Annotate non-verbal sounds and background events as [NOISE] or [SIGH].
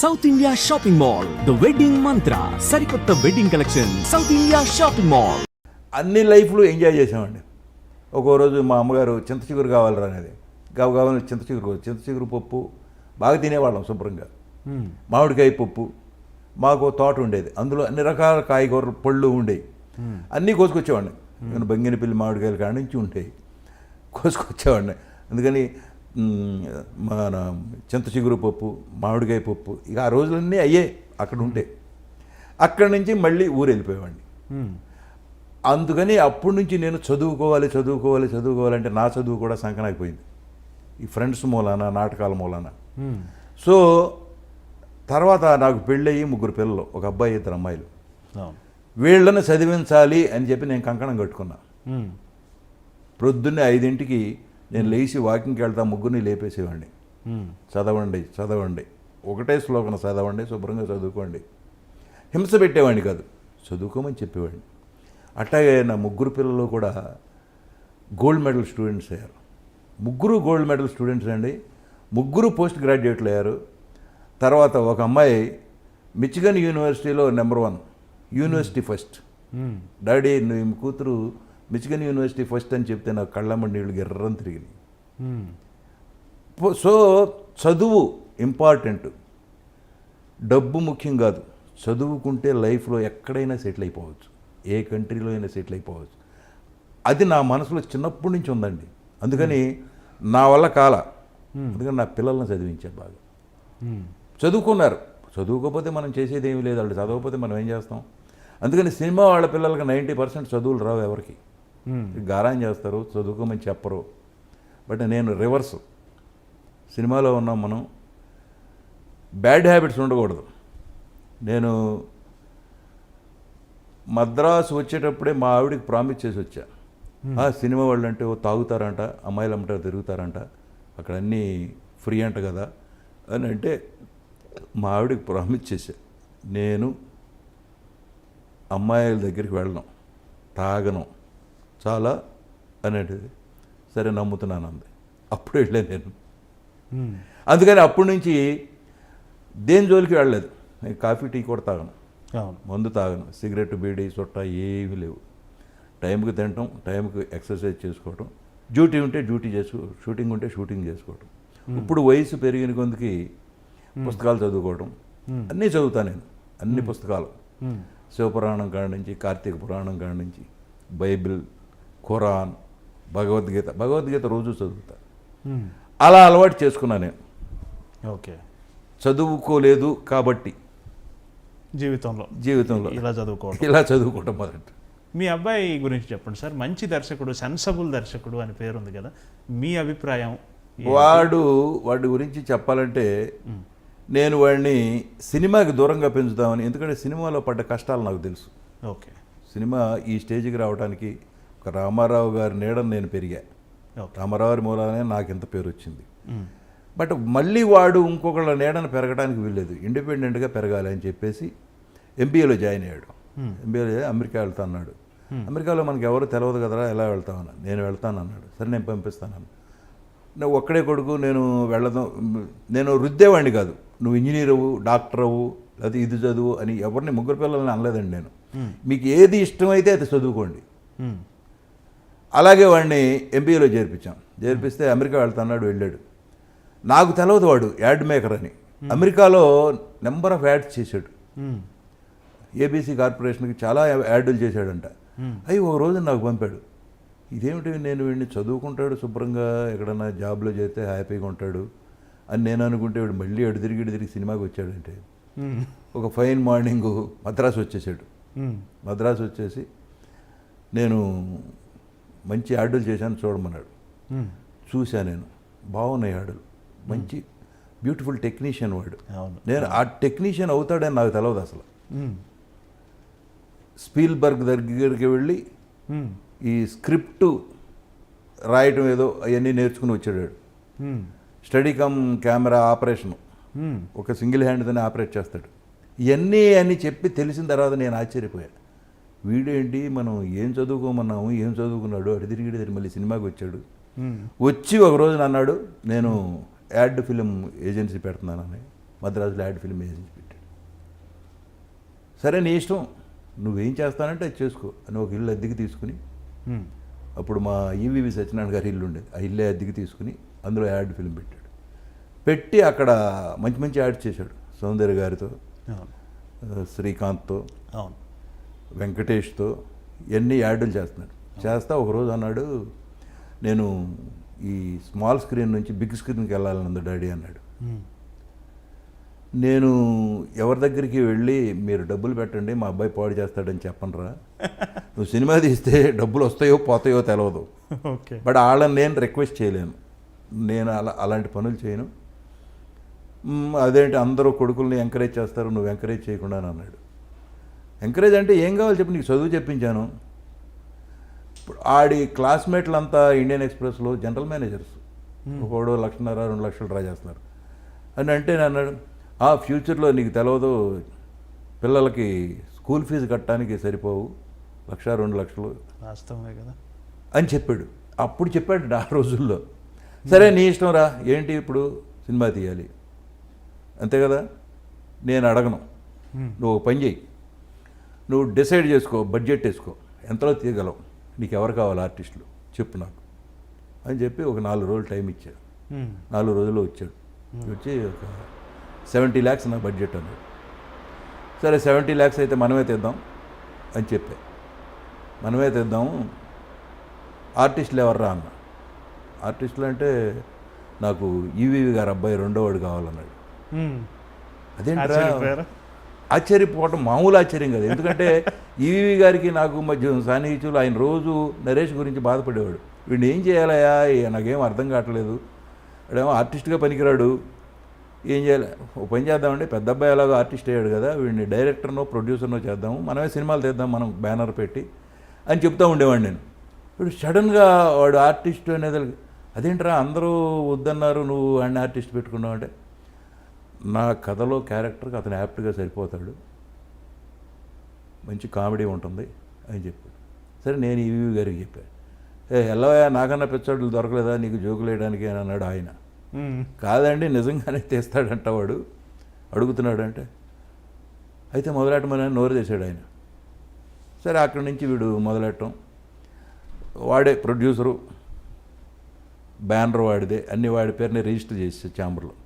South India shopping mall the wedding Mantra సరికొత్త wedding collection south India shopping mall అన్ని లైఫ్లు enjoy చేసామండి ఒక్కో రోజు మా అమ్మగారు చింత చిగురు కావాలరా అనేది. కావు కావాలి చింత చిగురు చింత చిగురు పప్పు బాగా తినేవాళ్ళం శుభ్రంగా. మామిడికాయ పప్పు మాకు తోట ఉండేది. అందులో అన్ని రకాల కాయగూరలు పళ్ళు ఉండేవి అన్నీ కోసుకొచ్చేవాడిని. నేను బంగినపల్లి మామిడికాయలు కాడ నుంచి ఉంటాయి. కోసుకొచ్చేవాడిని. అందుకని మన చింత చిగురు పప్పు మామిడికాయ పప్పు ఇక ఆ రోజులన్నీ అయ్యే అక్కడ ఉంటే అక్కడి నుంచి మళ్ళీ ఊరు వెళ్ళిపోయేవాడిని అందుకని అప్పటి నుంచి నేను చదువుకోవాలి చదువుకోవాలి చదువుకోవాలంటే నా చదువు కూడా సంకనాగిపోయింది. ఈ ఫ్రెండ్స్ మూలాన నాటకాల మూలాన. సో తర్వాత నాకు పెళ్ళయి ముగ్గురు పిల్లలు ఒక అబ్బాయి ఇద్దరు అమ్మాయిలు. వీళ్ళని చదివించాలి అని చెప్పి నేను కంకణం కట్టుకున్నా. ప్రొద్దున్నే ఐదింటికి నేను లేచి వాకింగ్కి వెళ్తా ముగ్గురిని లేపేసేవాడిని. చదవండి చదవండి. ఒకటే శ్లోకం చదవండి శుభ్రంగా చదువుకోండి. హింస పెట్టేవాడిని కాదు చదువుకోమని చెప్పేవాడిని. అట్లాగే నా ముగ్గురు పిల్లలు కూడా గోల్డ్ మెడల్ స్టూడెంట్స్ అయ్యారు. ముగ్గురు గోల్డ్ మెడల్ స్టూడెంట్స్ అండి. ముగ్గురు పోస్ట్ గ్రాడ్యుయేట్లు అయ్యారు. తర్వాత ఒక అమ్మాయి మిచిగన్ యూనివర్సిటీలో number one university first. Daddy నువ్వు మీ కూతురు మిచిగన్ యూనివర్సిటీ ఫస్ట్ అని చెప్తే నాకు కళ్ళమ్మ నీళ్ళు ఎర్రని తిరిగినాయి. పో- సో చదువు ఇంపార్టెంట్. డబ్బు ముఖ్యం కాదు. చదువుకుంటే లైఫ్లో ఎక్కడైనా సెటిల్ అయిపోవచ్చు. ఏ కంట్రీలో అయినా సెటిల్ అయిపోవచ్చు. అది నా మనసులో చిన్నప్పటి నుంచి ఉందండి. అందుకని నా వల్ల కాల. అందుకని నా పిల్లల్ని చదివించాను బాగా. చదువుకున్నారు. చదువుకోకపోతే మనం చేసేది ఏమీ లేదు. వాళ్ళు చదవకపోతే మనం ఏం చేస్తాం? అందుకని సినిమా వాళ్ళ పిల్లలకి నైంటీ పర్సెంట్ చదువులు రావు ఎవరికి. గారాం చేస్తారు చదువుకోమని చెప్పరు. బట్ నేను రివర్స్ సినిమాలో ఉన్నాం మనం. బ్యాడ్ హ్యాబిట్స్ ఉండకూడదు. నేను మద్రాసు వచ్చేటప్పుడే మా ఆవిడకి ప్రామిస్ చేసి వచ్చా. ఆ సినిమా వాళ్ళు అంటే ఓ తాగుతారంట అమ్మాయిలు అమ్మట తిరుగుతారంట. అక్కడ అన్నీ ఫ్రీ అంట కదా అని అంటే మా ఆవిడకి ప్రామిస్ చేశా. నేను అమ్మాయిల దగ్గరికి వెళ్ళను తాగను. చాలా అనేటిది. సరే నమ్ముతున్నాను అంది అప్పుడు వెళ్ళాను నేను. అందుకని అప్పటి నుంచి దేని జోలికి వెళ్ళలేదు. నేను కాఫీ టీ కూడా తాగను. మందు తాగను. సిగరెట్ బీడీ చుట్ట ఏమీ లేవు. టైంకి తినటం టైంకి ఎక్సర్సైజ్ చేసుకోవటం డ్యూటీ ఉంటే డ్యూటీ చేసుకో షూటింగ్ ఉంటే షూటింగ్ చేసుకోవటం. ఇప్పుడు వయసు పెరిగిన కొందికి పుస్తకాలు చదువుకోవడం అన్నీ చదువుతా నేను. అన్ని పుస్తకాలు. శివపురాణం కాడ నుంచి కార్తీక పురాణం కాడ నుంచి బైబిల్ ఖురాన్ భగవద్గీత భగవద్గీత రోజు చదువుతా. అలా అలవాటు చేసుకున్నా నేను. ఓకే. చదువుకోలేదు కాబట్టి. జీవితంలో. జీవితంలో. ఇలా చదువుకోవడం ఇలా చదువుకోవటం మొదటి మీ అబ్బాయి గురించి చెప్పండి సార్. మంచి దర్శకుడు సెన్సబుల్ దర్శకుడు అని పేరుంది కదా. మీ అభిప్రాయం వాడు వాడి గురించి చెప్పాలంటే నేను వాడిని సినిమాకి దూరంగా పెంచుదామని ఎందుకంటే సినిమాలో పడ్డ కష్టాలు నాకు తెలుసు. ఓకే. సినిమా ఈ స్టేజ్కి రావడానికి ఒక రామారావు గారి నీడని నేను పెరిగా. రామారావు గారి మూలానే నాకు ఇంత పేరు వచ్చింది బట్ మళ్ళీ వాడు ఇంకొకళ్ళ నీడను పెరగడానికి వీల్లేదు. ఇండిపెండెంట్గా పెరగాలి అని చెప్పేసి ఎంబీఏలో జాయిన్ అయ్యాడు. ఎంబీఏలో అమెరికా వెళ్తా అన్నాడు. అమెరికాలో మనకి ఎవరు తెలియదు కదరా ఎలా వెళ్తామన్నా నేను వెళ్తాను అన్నాడు. సరే నేను పంపిస్తాను నువ్వు ఒక్కడే కొడుకు నేను వెళ్ళదాం. నేను రుద్దేవాడిని కాదు. నువ్వు ఇంజనీర్ అవ్వు డాక్టర్ అవ్వు లేదా ఇది చదువు అని ఎవరిని ముగ్గురు పిల్లల్ని అనలేదండి నేను. మీకు ఏది ఇష్టమైతే అది చదువుకోండి. అలాగే వాడిని ఎంబీఏలో చేర్పించాం. చేర్పిస్తే అమెరికా వెళ్తున్నాడు వెళ్ళాడు. నాకు తెలవదు వాడు యాడ్ మేకర్ అని. అమెరికాలో నెంబర్ ఆఫ్ యాడ్స్ చేశాడు. ఏబీసీ కార్పొరేషన్కి చాలా యాడ్లు చేశాడంట. అవి ఒక రోజు నాకు పంపాడు. ఇదేమిటి నేను వీడిని చదువుకుంటాడు శుభ్రంగా ఎక్కడన్నా జాబ్లో చేస్తే హ్యాపీగా ఉంటాడు అని నేను అనుకుంటే వీడు మళ్ళీ ఎడు తిరిగి ఇటు తిరిగి సినిమాకి వచ్చాడంటే. ఒక ఫైన్ మార్నింగ్ మద్రాసు వచ్చేసాడు. మద్రాసు వచ్చేసి నేను మంచి యాడ్లు చేశాను చూడమన్నాడు. మ్మ్. చూశా నేను. బాగున్నాయి ఆడలు మంచి బ్యూటిఫుల్ టెక్నీషియన్ వాడు. నేను ఆ. టెక్నీషియన్ అవుతాడని నాకు తెలియదు అసలు. స్పీల్బర్గ్ దగ్గరికి వెళ్ళి. ఈ స్క్రిప్ట్ రాయటం ఏదో అవన్నీ నేర్చుకుని వచ్చాడు. Study cum camera operation. ఒక సింగిల్ హ్యాండ్తోనే ఆపరేట్ చేస్తాడు. ఇవన్నీ అని చెప్పి తెలిసిన తర్వాత నేను ఆశ్చర్యపోయా. వీడేంటి? మనం ఏం చదువుకోమన్నాము? ఏం చదువుకున్నాడు? అడి తిరిగి తిరిగి మళ్ళీ సినిమాకి వచ్చాడు. వచ్చి ఒక రోజున అన్నాడు నేను యాడ్ ఫిలిం ఏజెన్సీ పెడుతున్నానని మద్రాసులో యాడ్ ఫిల్మ్ ఏజెన్సీ పెట్టాడు. సరే నీ ఇష్టం. నువ్వేం చేస్తానంటే అది చేసుకో అని ఒక ఇల్లు అద్దెకి తీసుకుని. అప్పుడు మా ఈవీవి సత్యనారాయణ గారి ఇల్లు ఉండేది. ఆ ఇల్లే అద్దెకి తీసుకుని అందులో యాడ్ ఫిల్మ్ పెట్టాడు. పెట్టి అక్కడ మంచి మంచి యాడ్స్ చేశాడు. సౌందర్య గారితో శ్రీకాంత్తో. అవును. వెంకటేష్తో ఎన్ని యాడ్లు చేస్తున్నాడు. చేస్తా ఒకరోజు అన్నాడు నేను ఈ స్మాల్ స్క్రీన్ నుంచి బిగ్ స్క్రీన్కి వెళ్ళాలన్నది డాడీ అన్నాడు. నేను ఎవరి దగ్గరికి వెళ్ళి మీరు డబ్బులు పెట్టండి మా అబ్బాయి పాడు చేస్తాడని చెప్పనరా. నువ్వు సినిమా తీస్తే డబ్బులు వస్తాయో పోతాయో తెలియదు ఓకే. బట్ వాళ్ళని నేను రిక్వెస్ట్ చేయలేను. నేను అలా అలాంటి పనులు చేయను. అదేంటి అందరూ కొడుకుల్ని ఎంకరేజ్ చేస్తారు నువ్వు ఎంకరేజ్ చేయకుండా అని అన్నాడు. ఎంకరేజ్ అంటే ఏం కావాలి చెప్పి నీకు చదువు చెప్పించాను. ఆడి క్లాస్మేట్లంతా ఇండియన్ ఎక్స్ప్రెస్లో జనరల్ మేనేజర్స్. ఒకడు లక్షన్నర రెండు లక్షలు డ్రా చేస్తున్నారు. అని అంటే నేను అన్నాడు ఆ ఫ్యూచర్లో నీకు తెలియదు పిల్లలకి స్కూల్ ఫీజు కట్టడానికి సరిపోవు లక్ష రెండు లక్షలు. వాస్తవమే కదా. అని చెప్పాడు. అప్పుడు చెప్పాడు ఆ రోజుల్లో. సరే నీ ఇష్టం రా ఏంటి ఇప్పుడు? సినిమా తీయాలి. అంతే కదా? నేను అడగను. నువ్వు ఒక పని చేయి నువ్వు డిసైడ్ చేసుకో బడ్జెట్ వేసుకో. ఎంతలో తీయగలవు? నీకు ఎవరు కావాలి ఆర్టిస్టులు? చెప్పు నాకు. అని చెప్పి ఒక నాలుగు రోజులు టైం ఇచ్చాడు. నాలుగు రోజుల్లో వచ్చాడు. వచ్చి ఒక సెవెంటీ ల్యాక్స్ నా బడ్జెట్ అన్నాడు. సరే సెవెంటీ ల్యాక్స్ అయితే మనమే తెద్దాం అని చెప్పా. మనమే తెద్దాము ఆర్టిస్టులు ఎవర్రా అన్న. ఆర్టిస్టులు అంటే నాకు ఈవీవి గారు అబ్బాయి రెండో వాడు కావాలన్నాడు. అదేంట్రా? ఆశ్చర్యపోవటం మామూలు ఆశ్చర్యం కదా. ఎందుకంటే [LAUGHS] ఈవీవి గారికి నాకు మధ్య సాన్నిహిత్యులు ఆయన రోజు నరేష్ గురించి బాధపడేవాడు. వీడిని ఏం చేయాలయా నాకేం అర్థం కావట్లేదు. వాడేమో ఆర్టిస్ట్గా పనికిరాడు. ఏం చేయాలి? ఓ పని చేద్దామంటే పెద్ద అబ్బాయి ఎలాగో ఆర్టిస్ట్ అయ్యాడు కదా. వీడిని డైరెక్టర్నో ప్రొడ్యూసర్నో చేద్దాము. మనమే సినిమాలు తీద్దాం మనం బ్యానర్ పెట్టి అని చెప్తా ఉండేవాడిని నేను. ఇప్పుడు సడన్గా వాడు ఆర్టిస్ట్ అనేది అదేంట్రా అందరూ వద్దన్నారు నువ్వు వాడిని ఆర్టిస్ట్ పెట్టుకున్నావు అంటే నా కథలో క్యారెక్టర్కి అతను యాప్ట్గా సరిపోతాడు. మంచి కామెడీ ఉంటుంది అని చెప్పాడు. సరే నేను ఈవీ గారికి చెప్పాను ఏ ఎల్లవయ్యా నాకన్నా పిచ్చాడులు దొరకలేదా? నీకు జోకులు వేయడానికి? అని అన్నాడు ఆయన. కాదండి నిజంగానే తీస్తాడంట వాడు. అడుగుతున్నాడు అంటే అయితే మొదలెట్టమని నోరు చేశాడు ఆయన. సరే అక్కడి నుంచి వీడు మొదలెట్టం వాడే ప్రొడ్యూసరు బ్యానర్ వాడిదే అన్ని వాడి పేరుని రిజిస్టర్ చేసి ఛాంబర్లో.